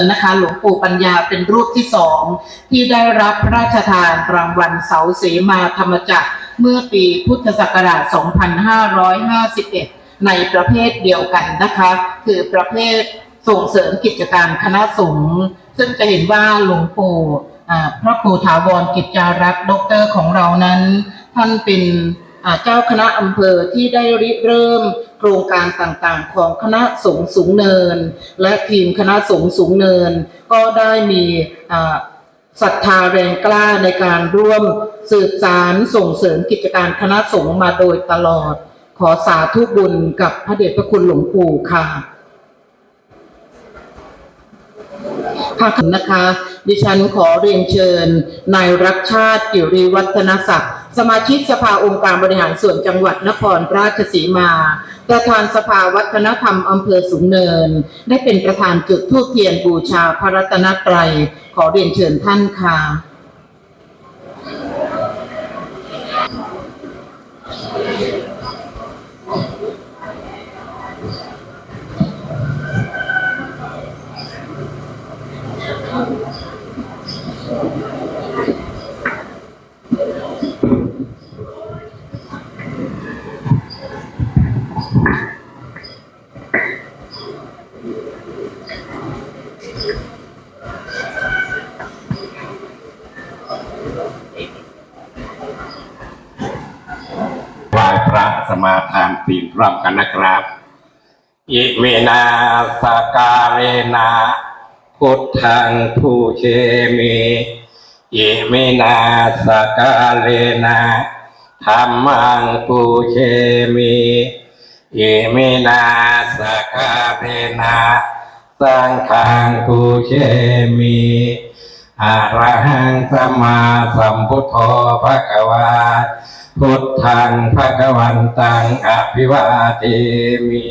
นะคะหลวงปู่ปัญญาเป็นรูปที่สองที่ได้รับพระราชทานรางวัลเสาเสมาธรรมจักรเมื่อปีพุทธศักราช 2551 ในประเภทเดียวกันนะคะ คือประเภทส่งเสริมกิจการคณะสงฆ์ซึ่งจะเห็นว่าหลวงปู่พระครูถาวรกิจจารักษ์ด็อกเตอร์ของเรานั้น ท่านเป็น เจ้าคณะอำเภอที่ได้ริเริ่มโครงการต่างๆ ของคณะสงฆ์สูงเนิน และทีมคณะสงฆ์สูงเนิน ก็ได้มีศรัทธาแรงกล้าในการร่วมสืบสารส่งเสริมกิจการคณะสงฆ์มาโดยตลอด ขอสาธุบุญกับพระเดชพระคุณหลวงปู่ค่ะค่ะนะคะ ดิฉันขอเรียนเชิญนายรักชาติกิริวัฒนศักดิ์ สมาชิกสภาองค์การบริหารส่วนจังหวัดนครราชสีมา ประธานสภาวัฒนธรรมอำเภอสูงเนิน ได้เป็นประธานจุดธูปเทียนบูชาพระรัตนตรัย ขอเรียนเชิญท่านค่ะ มาทานศีลร่วมกันนะครับ อิเมนาสการเรนาพุทธังผู้เชมีอิเมนาสการเรนาธรรมังผู้เชมีอิเมนาสการเรนาสังฆังผู้เชมีอะระหังสัมมาสัมพุทโธภะคะวา พุทธังภะคะวันตังอภิวาเทมิ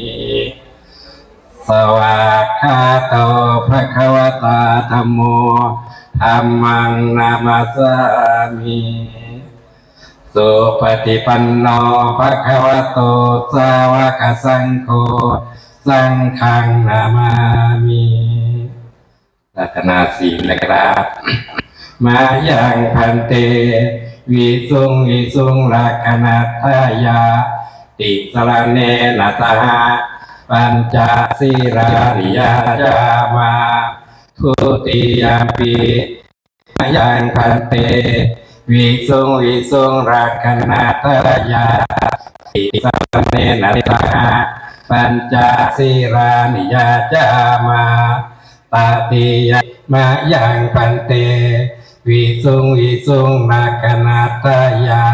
สวากขาโตภะควตาธัมโมธัมมังนามาสามิสุปฏิปันโนภะคะวะโตสาวกสังโฆสังฆังนามามิรัตนาศีนะครับ มายังพันเต วิสุงวิสุงลักขณาทยา ติสรณเนนะสหปัญจศีราริยาจามาทุติยามปีมยังพันเต วิสุงวิสุงลักขณาทายาติสรณเนนะสหปัญจศีรานิยาจามาตติยมายังพันเต วิสุงวิสุงนาคนาตายา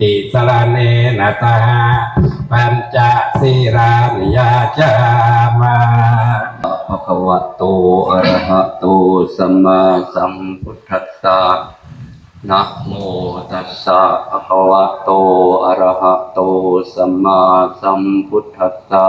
ติสรเนนะตาปัญจศีรานิยาจามาภะคะวะโตอะระหะโตสัมมาสัมพุทธัสสะนะโมตัสสะภะคะวะโตอะระหะโตสัมมาสัมพุทธัสสะ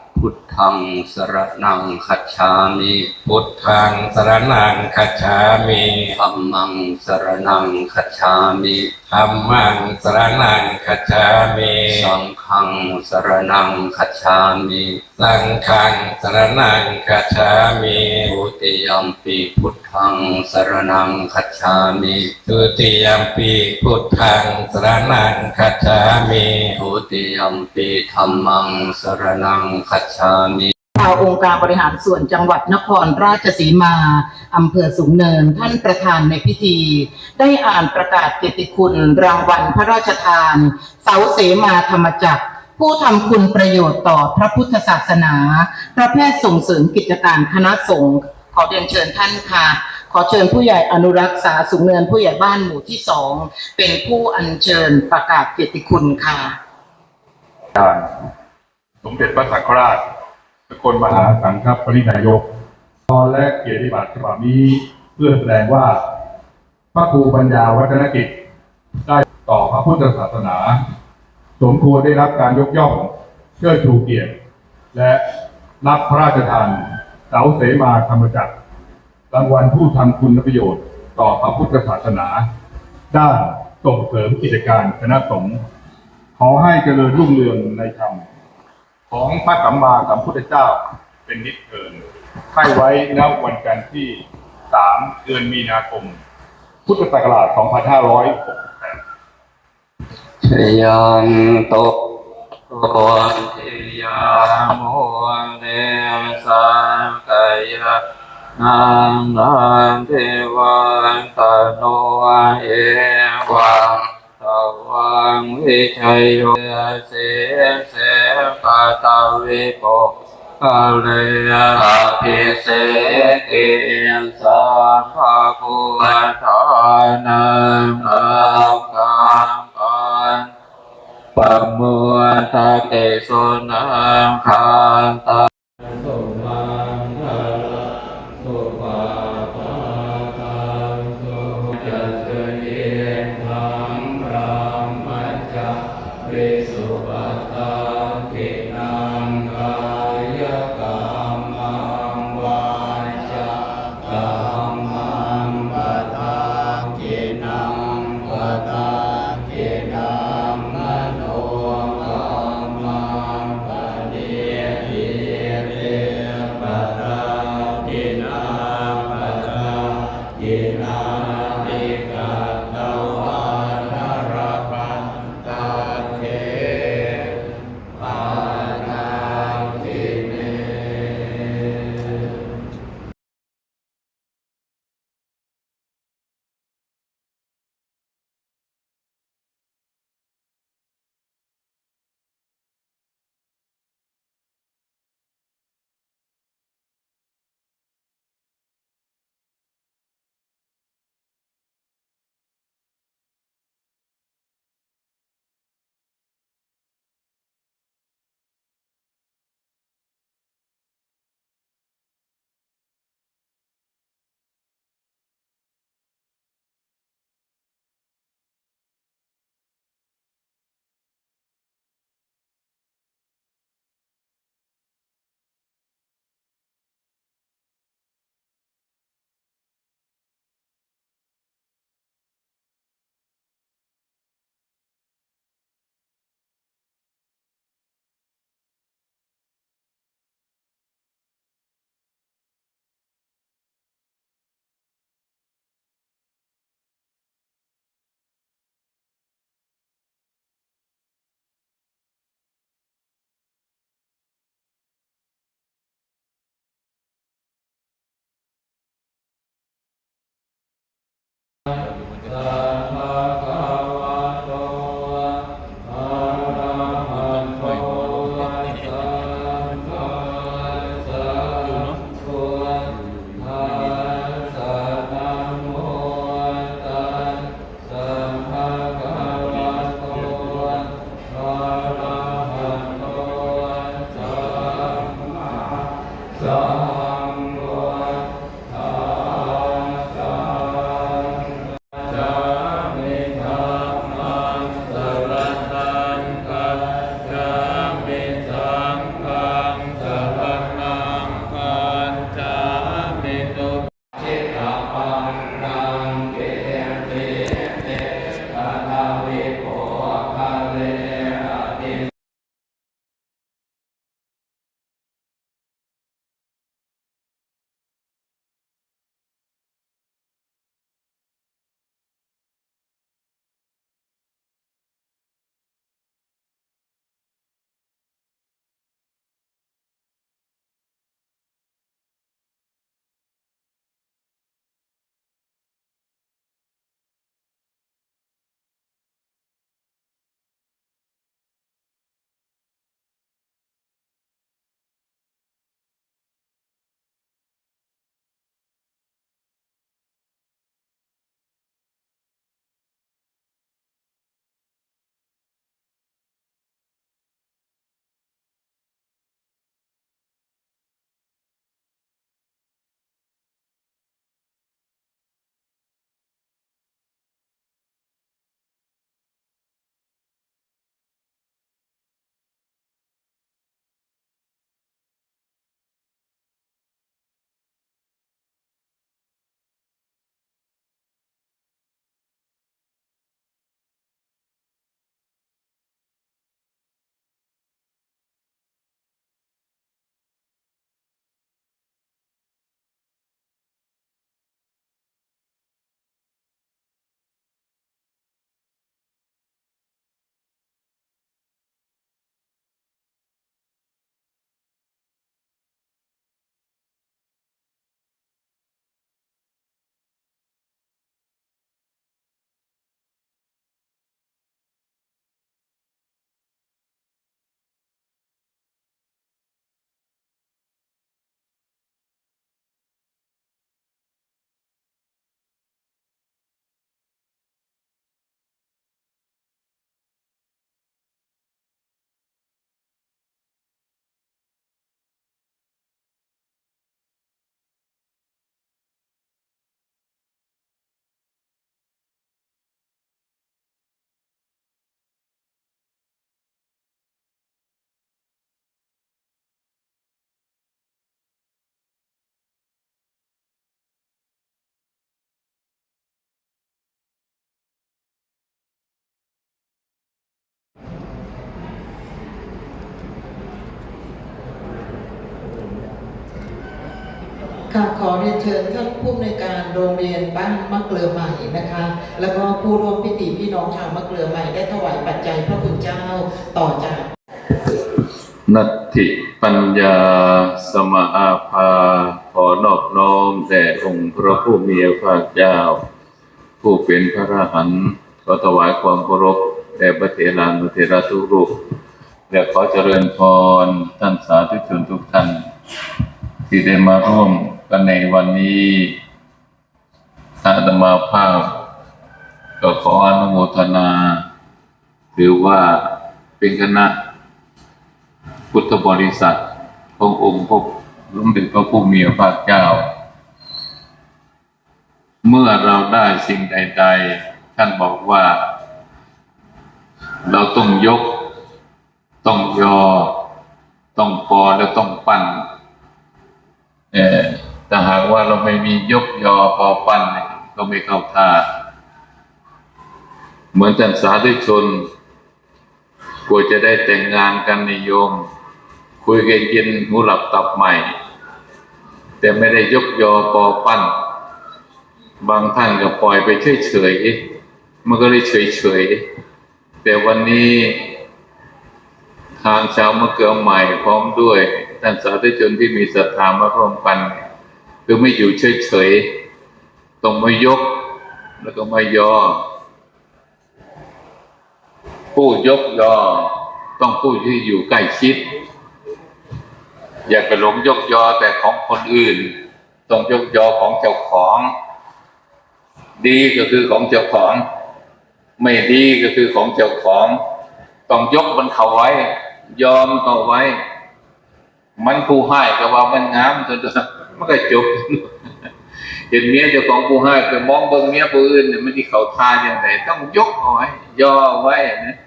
พุทธังสรณังคัจฉามิพุทธังสรณังคัจฉามิธัมมังสรณังคัจฉามิธัมมังสรณังคัจฉามิสังฆังสรณังคัจฉามิสังฆังสรณังคัจฉามิทุติยมปีพุทธังสรณังคัจฉามิทุติยมปีพุทธังสรณังคัจฉามิทุติยมปีธรรมังสรณังคัจฉามิชาวองค์การบริหารส่วนจังหวัดนครราชสีมา อำเภอสูงเนิน ท่านประธานในพิธี ได้อ่านประกาศเกียรติคุณรางวัลพระราชทาน เสาเสมาธรรมจักร ผู้ทำคุณประโยชน์ต่อพระพุทธศาสนาประเภทส่งเสริมกิจการคณะสงฆ์ขอเรียนเชิญท่านค่ะ ขอเชิญผู้ใหญ่อนุรักษ์ษาสูงเนินผู้ใหญ่บ้านหมู่ที่สองเป็นผู้อัญเชิญประกาศเกียรติคุณค่ะ สมเด็จพระสังฆราชสกลมหาสังฆปรินายกตอนและเกียรติบัตรฉบับนี้เพื่อแสดงว่า พระครูปัญญาวัฒนกิจ ได้ต่อพระพุทธศาสนา สมควรได้รับการยกย่องเชิดชูเกียรติ และรับพระราชทานเสาเสมาธรรมจักรรางวัลผู้ทำคุณประโยชน์ต่อพระพุทธศาสนา ด้านส่งเสริมกิจการคณะสงฆ์ขอให้เจริญรุ่งเรืองในธรรม ของพระสัมมาสัมพุทธเจ้าเป็นนิจเทินให้ไว้ณวันจันทร์ที่ 3 เดือนมีนาคม พุทธศักราช 2568ยันโตโกนทิยามโมเนสังกายนังนันเทวันตโนเอวัง วังวิชัยโยเสเสปะตาวิโกกาเลอภิเสกิสัพพะคุทานังอังคังปันปะมัวตาเตโสนังคานตา ค่ะขอเรียนเชิญท่านผู้อำนวยการโรงเรียนบ้านมะเกลือใหม่นะคะ แล้วก็ผู้ร่วมพิธีพี่น้องชาวมะเกลือใหม่ได้ถวายปัจจัยพระคุณเจ้าต่อจากนัตถิปัญญาสมาอาภา ขอนอบน้อมแด่องค์พระผู้มีพระเจ้า ผู้เป็นพระรหันต์ขอถวายความเคารพแด่พระเถรานุเถระทุกรูปและขอเจริญพรท่านสาธุชนทุกท่าน ที่ได้มาร่วม กันในวันนี้อาตมาภาพ ก็ขออนุโมทนา ถือว่าเป็นคณะพุทธบริษัทขององค์พระสมเด็จพระผู้มีพระภาคเจ้า เมื่อเราได้สิ่งใด ๆ ท่านบอกว่า เราต้องยก ต้องยอ ต้องปอและต้องปั้นเออ แต่หากว่าเราไม่มียกยอปอปั้นก็ไม่เข้าท่า เหมือนท่านสาธุชนกลัวจะได้แต่งงานกันนิยม คุยกันกินหูหลับตับใหม่ แต่ไม่ได้ยกยอปอปั้น บางท่านก็ปล่อยไปเฉยเฉยๆมันก็เลยเฉยๆแต่วันนี้ทางชาวมะเกลือใหม่พร้อมด้วยท่านสาธุชนที่มีศรัทธามาร่วมกัน คือไม่อยู่เฉยๆต้องมายก แล้วก็มายอ ผู้ยกยอ ต้องผู้ที่อยู่ใกล้ชิด อย่าไปหลงยกยอแต่ของคนอื่น ต้องยกยอของเจ้าของ ดีก็คือของเจ้าของ ไม่ดีก็คือของเจ้าของ ต้องยกมันเขาไว้ ยอมเขาไว้ มันผู้ให้ก็ว่ามันงามจน มันก็จบเห็นเมียเจ้าของผู้ให้ไปมองเบิ่งเมียผู้อื่นเนี่ยมันที่เขาทาอย่างไรต้องยกเอาไว้ย่อไว้นะ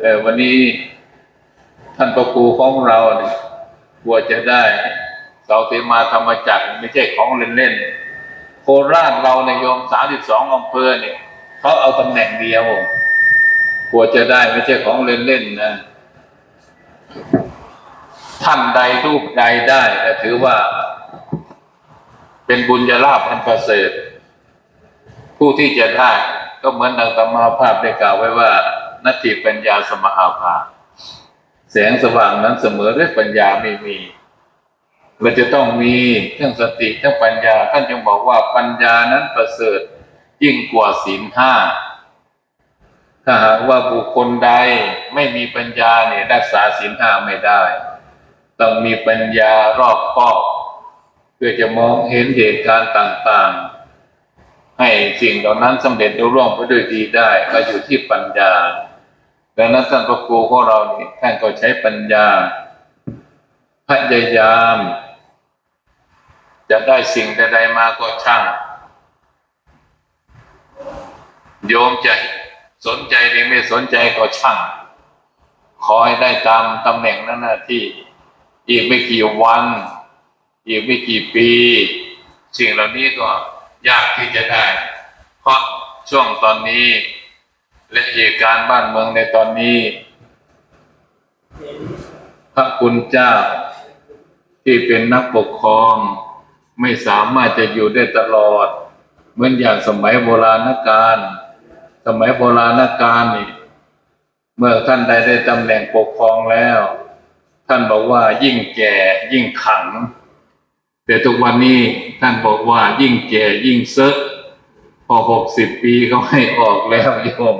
เออวันนี้ท่านประครูของเราเนี่ยกลัวจะได้เสาเตมาธรรมจักรไม่ใช่ของเล่นๆโคราชเราในยโยมสามสิบสองอำเภอเนี่ยเขาเอาตำแหน่งเดียวกลัวจะได้ไม่ใช่ของเล่นๆนะท่านใดรูปใดได้ก็ถือว่า เป็นบุญญาลาภอันประเสริฐผู้ที่จะได้ก็เหมือนดังตมาภาพได้กล่าวไว้ว่านัตถิปัญญาสมหาภาแสงสว่างนั้นเสมอด้วยปัญญาไม่มีเราจะต้องมีทั้งสติทั้งปัญญา ท่านจึงบอกว่าปัญญานั้นประเสริฐยิ่งกว่าศีลห้าถ้าหากว่าบุคคลใดไม่มีปัญญาเนี่ยรักษาศีลห้าไม่ได้ ต้องมีปัญญารอบคอบ พื่อจะมองเห็นเหตุการณ์ต่างๆ ให้สิ่งเหล่านั้นสำเร็จรุ่ร่วงไปด้วยดีได้ ก็อยู่ที่ปัญญาดังนั้นท่านพระครูของเรานี่ท่านก็ใช้ปัญญา พยายาม จะได้สิ่งใดๆมาก็ช่าง โยมจะสนใจหรือไม่สนใจก็ช่าง ขอให้ได้ตามตำแหน่งนั้นนะที่ อีกไม่กี่วัน อีกไม่กี่ปี สิ่งเหล่านี้ก็ยากที่จะได้ เพราะช่วงตอนนี้ และเหตุการณ์บ้านเมืองในตอนนี้ พระคุณเจ้าที่เป็นนักปกครอง ไม่สามารถจะอยู่ได้ตลอด เหมือนอย่างสมัยโบราณกาลสมัยโบราณกาลนี่เมื่อท่านใดได้ตำแหน่งปกครองแล้ว ท่านบอกว่ายิ่งแก่ยิ่งขัง แต่ทุกวันนี้ท่านบอกว่ายิ่งแก่ยิ่งเซิกพอหกสิบปีเขาให้ออกแล้วโยม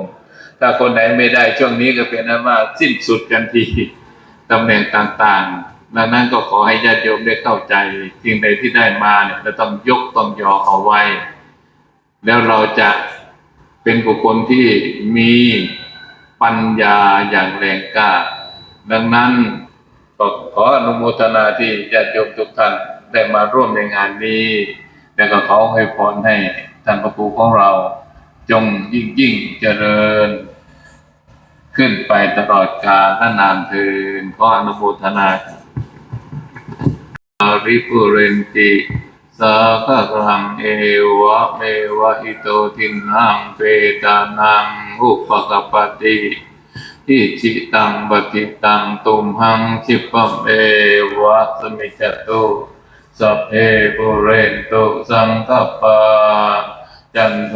ถ้าคนไหนไม่ได้ช่วงนี้ก็เป็นนั้นว่าสิ้นสุดกันทีตำแหน่งต่างๆดังนั้นก็ขอให้ญาติโยมได้เข้าใจสิ่งใดที่ได้มาเนี่ยเราต้องยกต้องยอเอาไว้ แล้วเราจะเป็นบุคคลที่มีปัญญาอย่างแรงกล้า ดังนั้นก็ขออนุโมทนาที่ญาติโยมทุกท่าน ได้มาร่วมในงานนี้แล้วก็ขอให้พรให้ท่านพระครูของเราจงยิ่งยิ่งเจริญ ขึ้นไปตลอดกาลนานเทินขออนุโมทนาอาริปุเรนติสาคารังเอวะเมวะอิโตทินังเปตานังอุปกปปติอิจิตังปฏิตังตุมหังคิปะเมวะสมิจจตุ สัพเพปุเรนตุสังคปา จันโท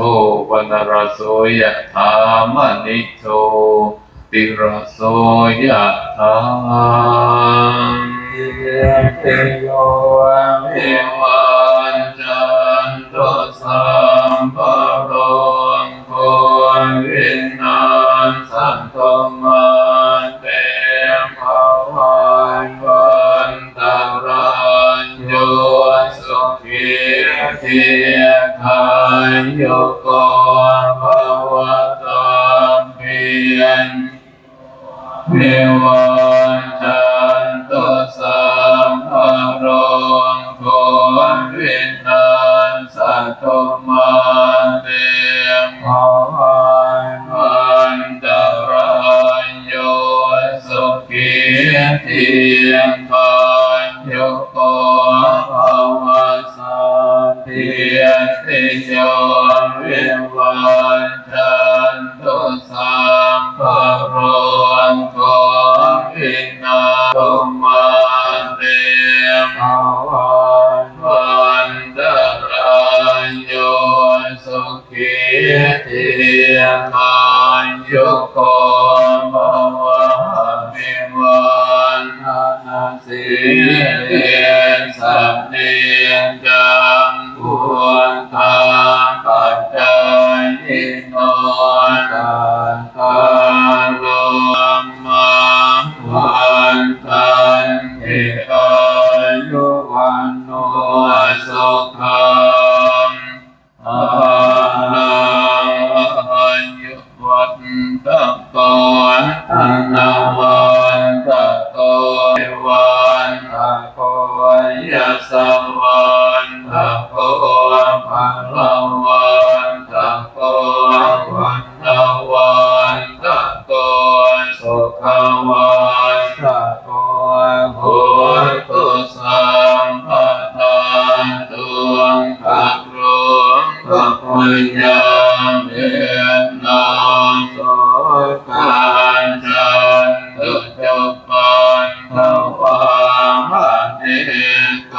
ปนรโสยถามณิโชติรโสยถาเตโยเมวาายโยกภวตาเพียนเทวา ปะปะนา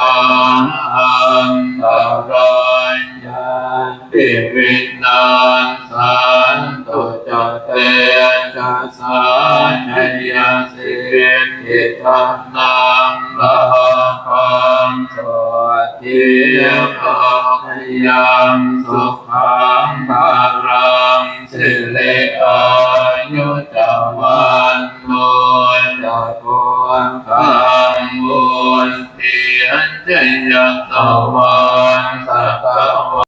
คังอันตรัญญาติวินานสันตุจเตจัสสัญญาสิทิธรรนังลาภังสวัสดิภะยังสุขังภา ยตวันสัตวั